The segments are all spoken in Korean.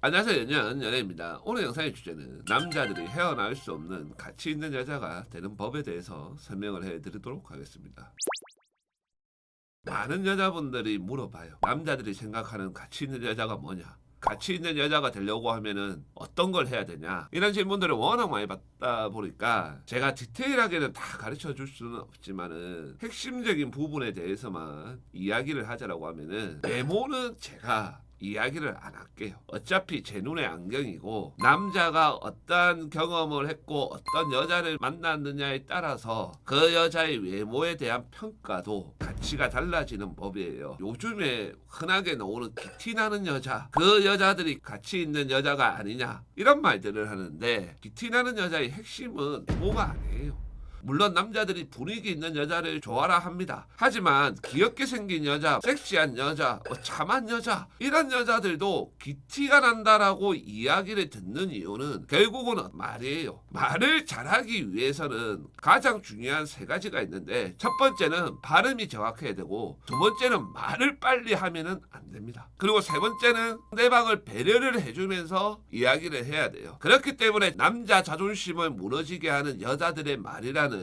안녕하세요. 연연 연예입니다. 오늘 영상의 주제는 남자들이 헤어나올 수 없는 가치 있는 여자가 되는 법에 대해서 설명을 해드리도록 하겠습니다. 많은 여자분들이 물어봐요. 남자들이 생각하는 가치 있는 여자가 뭐냐? 가치 있는 여자가 되려고 하면은 어떤 걸 해야 되냐? 이런 질문들을 워낙 많이 받다 보니까 제가 디테일하게는 다 가르쳐 줄 수는 없지만은 핵심적인 부분에 대해서만 이야기를 하자라고 하면은 외모는 제가 이야기를 안 할게요. 어차피 제 눈에 안경이고 남자가 어떤 경험을 했고 어떤 여자를 만났느냐에 따라서 그 여자의 외모에 대한 평가도 가치가 달라지는 법이에요. 요즘에 흔하게 나오는 기티 나는 여자, 그 여자들이 가치 있는 여자가 아니냐 이런 말들을 하는데 기티 나는 여자의 핵심은 외모가 아니에요. 물론 남자들이 분위기 있는 여자를 좋아라 합니다. 하지만 귀엽게 생긴 여자, 섹시한 여자, 뭐 참한 여자 이런 여자들도 기티가 난다라고 이야기를 듣는 이유는 결국은 말이에요. 말을 잘하기 위해서는 가장 중요한 세 가지가 있는데 첫 번째는 발음이 정확해야 되고 두 번째는 말을 빨리 하면은 안 됩니다. 그리고 세 번째는 상대방을 배려를 해주면서 이야기를 해야 돼요. 그렇기 때문에 남자 자존심을 무너지게 하는 여자들의 말이라는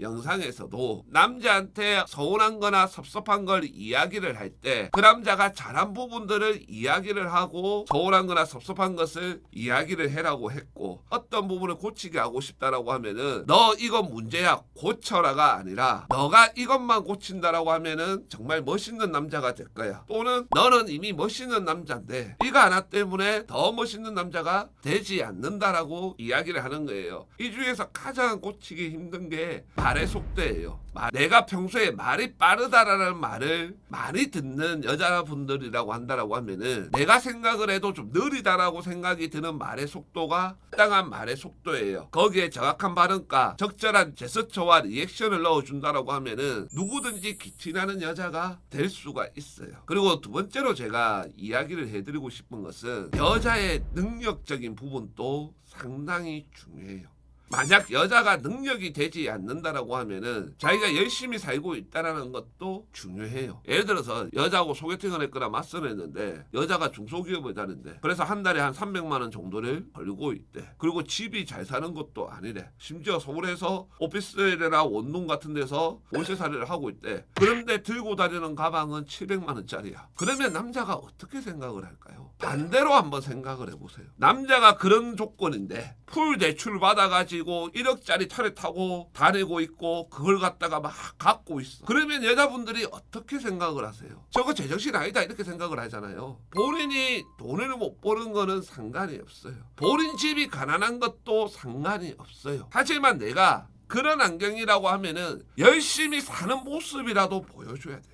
영상에서도 남자한테 서운한 거나 섭섭한 걸 이야기를 할 때 그 남자가 잘한 부분들을 이야기를 하고 서운한 거나 섭섭한 것을 이야기를 해라고 했고 어떤 부분을 고치게 하고 싶다라고 하면은 너 이거 문제야 고쳐라가 아니라 너가 이것만 고친다라고 하면은 정말 멋있는 남자가 될 거야. 또는 너는 이미 멋있는 남자인데 이거 하나 때문에 더 멋있는 남자가 되지 않는다라고 이야기를 하는 거예요. 이 중에서 가장 고치기 힘든 게 말의 속도예요 말- 내가 평소에 말이 빠르다라는 말을 많이 듣는 여자분들이라고 한다라고 하면은 내가 생각을 해도 좀 느리다라고 생각이 드는 말의 속도가 적당한 말의 속도예요. 거기에 정확한 발음과 적절한 제스처와 리액션을 넣어준다라고 하면은 누구든지 기티나는 여자가 될 수가 있어요. 그리고 두 번째로 제가 이야기를 해드리고 싶은 것은 여자의 능력적인 부분도 상당히 중요해요. 만약 여자가 능력이 되지 않는다라고 하면은 자기가 열심히 살고 있다라는 것도 중요해요. 예를 들어서 여자하고 소개팅을 했거나 맞선을 했는데 여자가 중소기업을 다는데 그래서 한 달에 한 300만 원 정도를 벌고 있대. 그리고 집이 잘 사는 것도 아니래. 심지어 서울에서 오피스텔이나 원룸 같은 데서 월세살이를 하고 있대. 그런데 들고 다니는 가방은 700만 원짜리야. 그러면 남자가 어떻게 생각을 할까요? 반대로 한번 생각을 해보세요. 남자가 그런 조건인데 풀 대출 받아가지고 1억짜리 차를 타고 다니고 있고 그걸 갖다가 막 갖고 있어. 그러면 여자분들이 어떻게 생각을 하세요? 저거 제정신 아니다 이렇게 생각을 하잖아요. 본인이 돈을 못 버는 거는 상관이 없어요. 본인 집이 가난한 것도 상관이 없어요. 하지만 내가 그런 안경이라고 하면은 열심히 사는 모습이라도 보여줘야 돼요.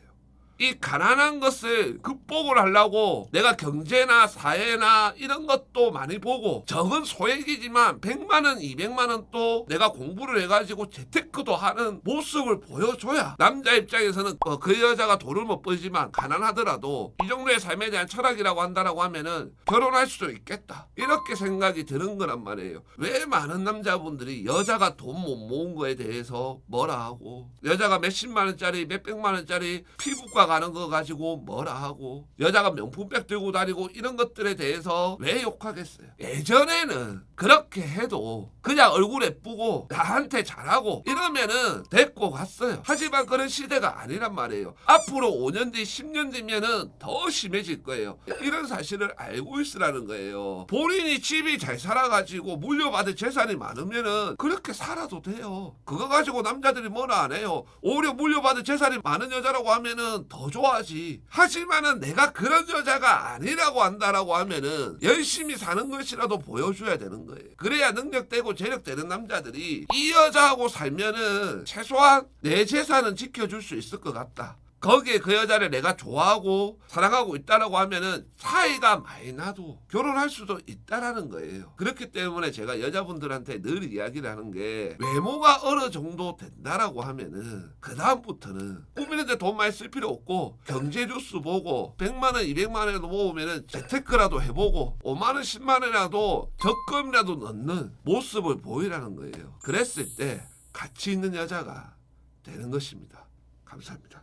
이 가난한 것을 극복을 하려고 내가 경제나 사회나 이런 것도 많이 보고 적은 소액이지만 100만 원, 200만 원 또 내가 공부를 해가지고 재테크도 하는 모습을 보여줘야 남자 입장에서는 어, 그 여자가 돈을 못 벌지만 가난하더라도 이 정도의 삶에 대한 철학이라고 한다라고 하면은 결혼할 수도 있겠다. 이렇게 생각이 드는 거란 말이에요. 왜 많은 남자분들이 여자가 돈 못 모은 거에 대해서 뭐라 하고 여자가 몇십만 원짜리 몇백만 원짜리 피부과 가는 거 가지고 뭐라 하고 여자가 명품백 들고 다니고 이런 것들에 대해서 왜 욕하겠어요? 예전에는 그렇게 해도 그냥 얼굴 예쁘고 나한테 잘하고 이러면은 데리고 갔어요. 하지만 그런 시대가 아니란 말이에요. 앞으로 5년 뒤 10년 뒤면은 더 심해질 거예요. 이런 사실을 알고 있으라는 거예요. 본인이 집이 잘 살아가지고 물려받은 재산이 많으면은 그렇게 살아도 돼요. 그거 가지고 남자들이 뭐라 안 해요. 오히려 물려받은 재산이 많은 여자라고 하면은 더 좋아하지. 하지만은 내가 그런 여자가 아니라고 한다라고 하면은 열심히 사는 것이라도 보여줘야 되는 거예요. 그래야 능력되고 재력되는 남자들이 이 여자하고 살면은 최소한 내 재산은 지켜줄 수 있을 것 같다 거기에 그 여자를 내가 좋아하고 사랑하고 있다라고 하면은 차이가 많이 나도 결혼할 수도 있다라는 거예요. 그렇기 때문에 제가 여자분들한테 늘 이야기를 하는 게 외모가 어느 정도 된다라고 하면은 그 다음부터는 꾸미는데 돈 많이 쓸 필요 없고 경제 뉴스 보고 100만 원, 200만 원이라도 모으면은 재테크라도 해보고 5만 원, 10만 원이라도 적금이라도 넣는 모습을 보이라는 거예요. 그랬을 때 가치 있는 여자가 되는 것입니다. 감사합니다.